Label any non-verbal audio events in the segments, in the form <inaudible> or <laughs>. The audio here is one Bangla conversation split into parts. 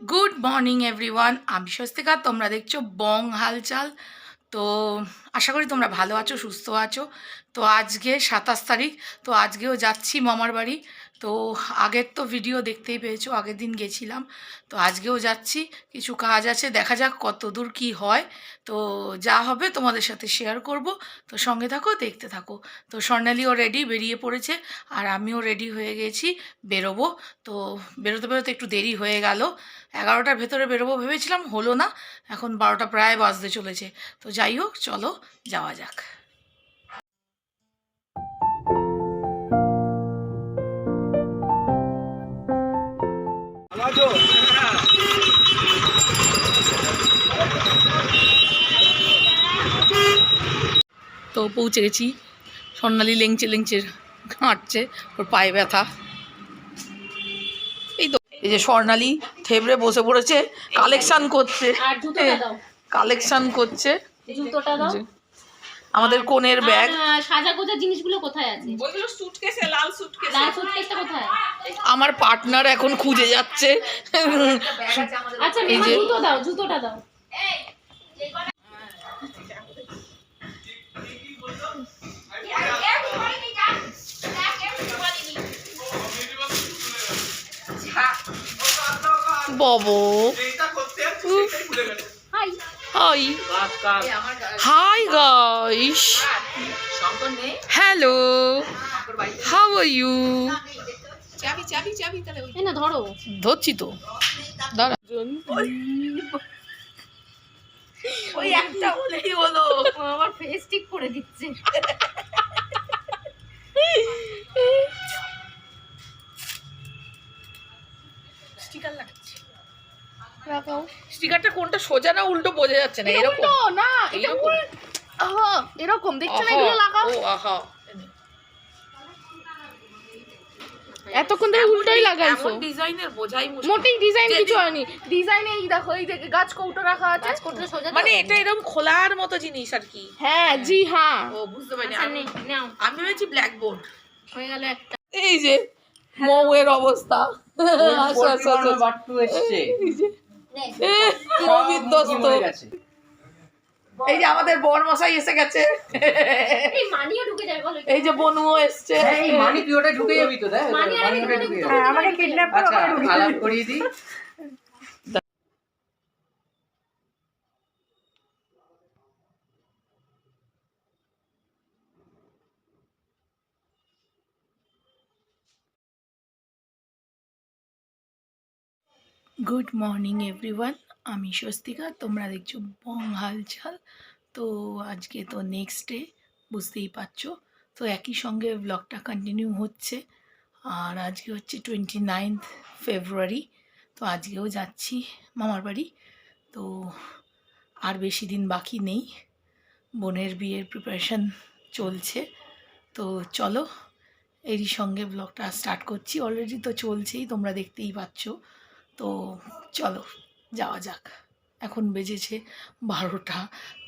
গুড মর্নিং এভরিওয়ান আমি স্বস্তিকা, তোমরা দেখছ বং হালচাল। তো আশা করি তোমরা ভালো আছো, সুস্থ আছো। তো আজকে সাতাশ তারিখ, তো আজকেও যাচ্ছি মামার বাড়ি। তো আগের তো ভিডিও দেখতেই পেয়েছ, আগের দিন গেছিলাম। তো আজকেও যাচ্ছি, কিছু কাজ আছে, দেখা যাক কত দূর কী হয়। তো যা হবে তোমাদের সাথে শেয়ার করব। তো সঙ্গে থাকো, দেখতে থাকো। তো স্বর্ণালীও রেডি বেরিয়ে পড়েছে, আর আমিও রেডি হয়ে গেছি, বেরোবো। তো বেরোতে বেরোতে একটু দেরি হয়ে গেল। এগারোটার ভেতরে বেরোবো ভেবেছিলাম, হলো না। এখন বারোটা প্রায় বাজতে চলেছে। তো যাই হোক, চলো, যাওয়া যাক। তো পৌঁছে গেছি। স্বর্ণালী লেংচে লেংচে হাঁটছে ওর পায়ে ব্যথা। এই তো এই যে স্বর্ণালী থেবড়ে বসে পড়েছে কালেকশন করছে। কালেকশন করছে। জুতোটা দাও। আমাদের কোণের ব্যাগ। আর, সাজা গোজা জিনিসগুলো কোথায় আছে? ওইগুলো সুটকেসে লাল সুটকেসে লাল সুটকেসটা কোথায়? আমার পার্টনার এখন খুঁজে যাচ্ছে। আচ্ছা এই মেমা জুতো দাও জুতোটা দাও। ববো। যেটা করতে যাচ্ছে সেটাই ভুলে গেছে। Hi hi guys hello how are you ধরো। ধরছি তো। দাঁড়া। ওই একটা বলেই হলো। আমার ফেস ঠিক করে দিচ্ছে। <laughs> স্টিকার লাগাচ্ছি স্টিকারটা কোনটা সোজা না উল্টো বোঝা যাচ্ছে না? এরকম। না এটা এরকম? উল আহা, এরকম। দেখছ না এগুলো লাগাও? ও আহা। এতক্ষণ ধরে উল্টোই লাগাইছো। এমন ডিজাইনের বোঝাই মুশকিল। মোটেই ডিজাইন কিছু হয়নি। ডিজাইনে এই দেখো এই দেখে গাছ কৌটো রাখা আছে। গাছ কৌটো সোজা মানে এটা এরকম খোলার মতো জিনিস আর কি। হ্যাঁ জি হ্যাঁ। ও বুঝতে পারিনি। আচ্ছা, আমি নে, আমি ভেবেছি ব্ল্যাক বোর্ড হয়ে গেল একটা। এই যে মৌয়ের অবস্থা। আসো বাট্টু এসছে। পুরো বিধ্বস্ত এই যে আমাদের বর মশাই এসে গেছে। এই মানিও ঢুকে যাবে বলো এই যে বনুও এসছে। হ্যাঁ, এই মানি তুই ওটা ঢুকে যাবি তো দেখ। যাবে। আমাকে কিডন্যাপ করে আলাপ করিয়ে দিই। গুড মর্নিং এভরিওয়ান আমি স্বস্তিকা, তোমরা দেখছ বং হালচাল তো আজকে তো নেক্সট ডে বুঝতেই পারছ। তো একই সঙ্গে ব্লগটা কন্টিনিউ হচ্ছে। আর আজকে হচ্ছে টোয়েন্টি নাইনথ ফেব্রুয়ারি তো আজকেও যাচ্ছি মামার বাড়ি। তো আর বেশি দিন বাকি নেই। বোনের বিয়ের প্রিপারেশন চলছে। তো চলো, এরই সঙ্গে ব্লগটা স্টার্ট করছি। অলরেডি তো চলছেই, তোমরা দেখতেই পাচ্ছো। তো চলো, যাওয়া যাক। এখন বেজেছে বারোটা,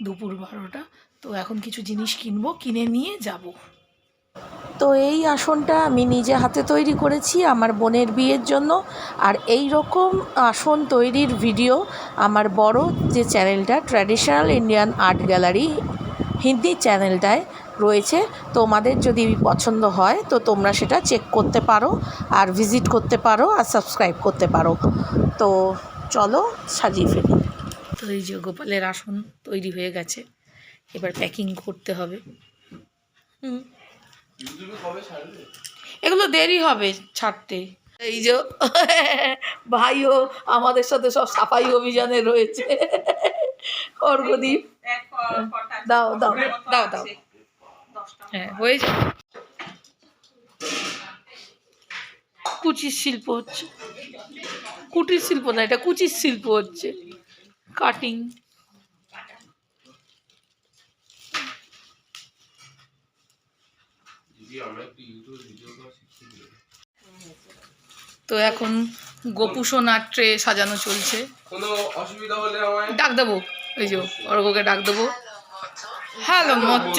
দুপুর বারোটা। তো এখন কিছু জিনিস কিনবো, কিনে নিয়ে যাব। তো এই আসনটা আমি নিজে হাতে তৈরি করেছি আমার বোনের বিয়ের জন্য। আর এই রকম আসন তৈরির ভিডিও আমার বড় যে চ্যানেলটা traditional Indian art gallery Hindi চ্যানেলটায় রয়েছে। তোমাদের যদি পছন্দ হয় তো তোমরা সেটা চেক করতে পারো আর ভিজিট করতে পারো আর সাবস্ক্রাইব করতে পারো। তো চলো সাজিয়ে ফেলি। তো এই যে গোপালের আসন তৈরি হয়ে গেছে। এবার প্যাকিং করতে হবে। হুম। এগুলো দেরি হবে ছাড়তে। এই যে <laughs> ভাইও আমাদের সাথে সব সাফাই অভিযানে রয়েছে। <laughs> অর্ঘদীপ দাও দাও দাও দাও। দশটা হ্যাঁ কুচির শিল্প হচ্ছে। কুটির শিল্প না এটা কুচির শিল্প হচ্ছে। কাটিং। তো এখন গোপুসোনার ট্রে সাজানো চলছে। ডাক দেবো। ওই যে অর্ঘকে ডাক দেবো। হ্যালো মচ্চ।